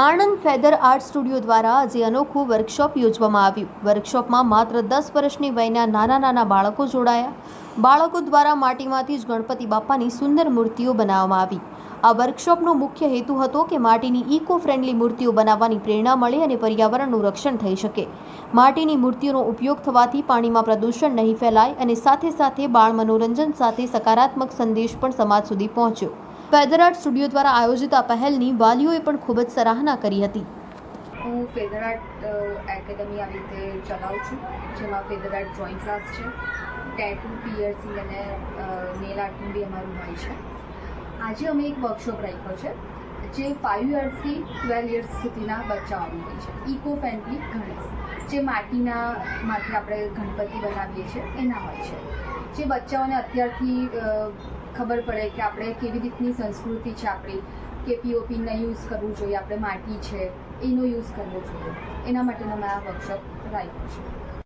Anand feather art studio દ્વારા આજે અનોખું વર્કશોપ યોજવામાં આવ્યું. વર્કશોપમાં માત્ર દસ વર્ષની વયના નાના નાના બાળકો જોડાયા. બાળકો દ્વારા માટીમાંથી જ ગણપતિ બાપાની સુંદર મૂર્તિઓ બનાવવામાં આવી. આ વર્કશોપનો મુખ્ય હેતુ હતો કે માટીની ઇકો ફ્રેન્ડલી મૂર્તિઓ બનાવવાની પ્રેરણા મળે અને પર્યાવરણનું રક્ષણ થઈ શકે. માટીની મૂર્તિઓનો ઉપયોગ થવાથી પાણીમાં પ્રદૂષણ નહીં ફેલાય અને સાથે સાથે બાળ મનોરંજન સાથે સકારાત્મક સંદેશ પણ સમાજ સુધી પહોંચ્યો. ફેધર આર્ટ સ્ટુડિયો દ્વારા આયોજિત આ પહેલની વાલીઓએ પણ ખૂબ જ સરાહના કરી હતી. હું ફેદર આર્ટ એકેડમી આવી રીતે ચલાવું છું, જેમાં ફેદર આર્ટ ડ્રોઈંગ ક્લાસ છે. ટેટુ પિયર્સિંગ અને નેલ આર્ટનું બી અમારું હોય છે. આજે અમે એક વર્કશોપ રાખ્યો છે, જે ફાઇવ યર્સથી ટ્વેલ્વ યર્સ સુધીના બચ્ચાઓનું હોય છે. ઇકો ફ્રેન્ડલી ગણેશ જે માટીના માંથી આપણે ગણપતિ બનાવીએ છીએ, એના હોય છે. જે બચ્ચાઓને અત્યારથી ખબર પડે કે આપણે કેવી રીતની સંસ્કૃતિ છે આપણી, કે પીઓપી ન યુઝ કરવું જોઈએ, આપણે માટી છે, એનો યુઝ કરવો જોઈએ. એના માટેનો મેં આ વર્કશોપ રાખ્યો છે.